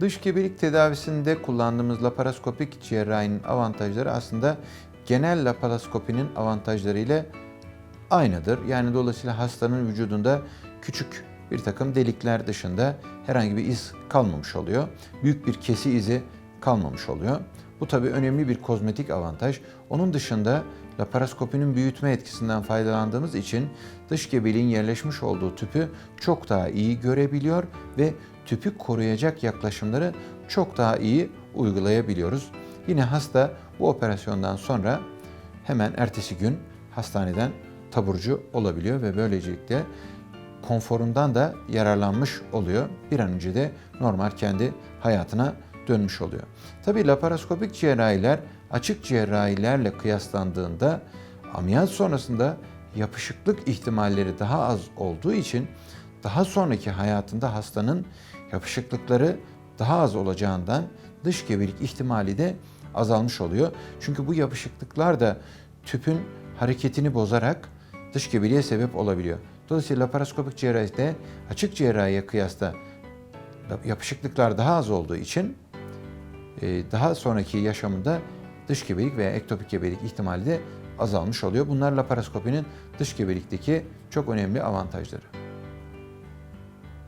Dış gebelik tedavisinde kullandığımız laparoskopik cerrahinin avantajları aslında genel laparoskopinin avantajları ile aynıdır. Yani dolayısıyla hastanın vücudunda küçük bir takım delikler dışında herhangi bir iz kalmamış oluyor. Büyük bir kesi izi kalmamış oluyor. Bu tabii önemli bir kozmetik avantaj. Onun dışında laparoskopinin büyütme etkisinden faydalandığımız için dış gebeliğin yerleşmiş olduğu tüpü çok daha iyi görebiliyor ve tüpü koruyacak yaklaşımları çok daha iyi uygulayabiliyoruz. Yine hasta bu operasyondan sonra hemen ertesi gün hastaneden taburcu olabiliyor ve böylelikle konforundan da yararlanmış oluyor. Bir an önce de normal kendi hayatına dönmüş oluyor. Tabii laparoskopik cerrahiler açık cerrahilerle kıyaslandığında ameliyat sonrasında yapışıklık ihtimalleri daha az olduğu için daha sonraki hayatında hastanın yapışıklıkları daha az olacağından dış gebelik ihtimali de azalmış oluyor. Çünkü bu yapışıklıklar da tüpün hareketini bozarak dış gebeliğe sebep olabiliyor. Dolayısıyla laparoskopik cerrahide açık cerrahiye kıyasla yapışıklıklar daha az olduğu için e, daha sonraki yaşamında dış gebelik veya ektopik gebelik ihtimali de azalmış oluyor. Bunlar laparoskopinin dış gebelikteki çok önemli avantajları.